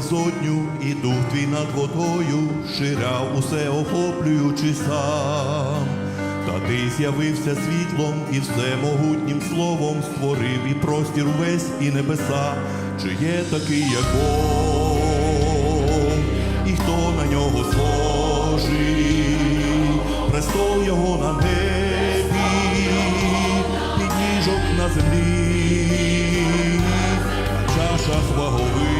безодню, і дух твій над водою, ширяв усе охоплюючи сам. Та ти з'явився світлом і всемогутнім словом створив і простір весь, і небеса, чи є такий, як Бог, і хто на нього схожий, престол його на небі, підніжок на землі, на чашах вагових,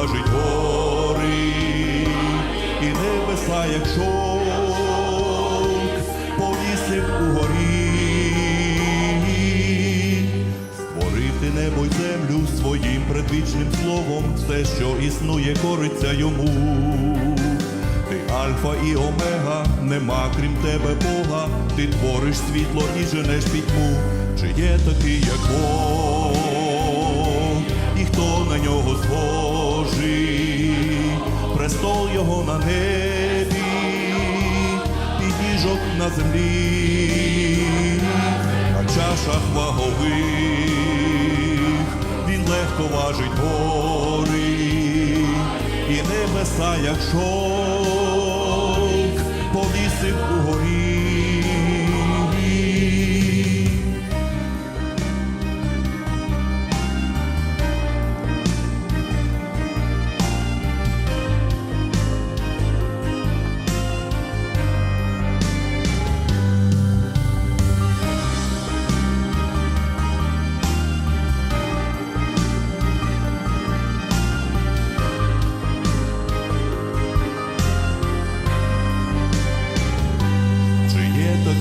легко гори, і небеса, як шовк, повісив угорі. Створити небо й землю своїм предвічним словом, все, що існує, кориться йому. Ти альфа і омега, нема крім тебе Бога, ти твориш світло і женеш пітьму, чи є такий, як Бог, його на небі, підніжок на землі, на чашах вагових, він легко важить гори, і небеса, як шовк, повісив угорі.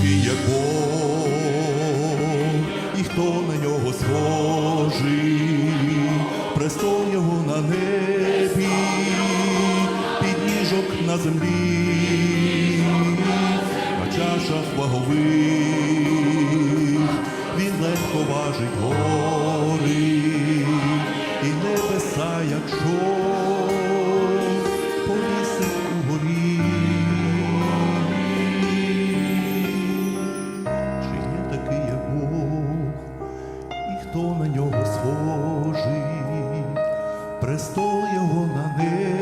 Такий, як Бог, і хто на нього схожий, престол на небі, підніжок на землі, а чаша вагових. хто на нього схожий, престол його на небі.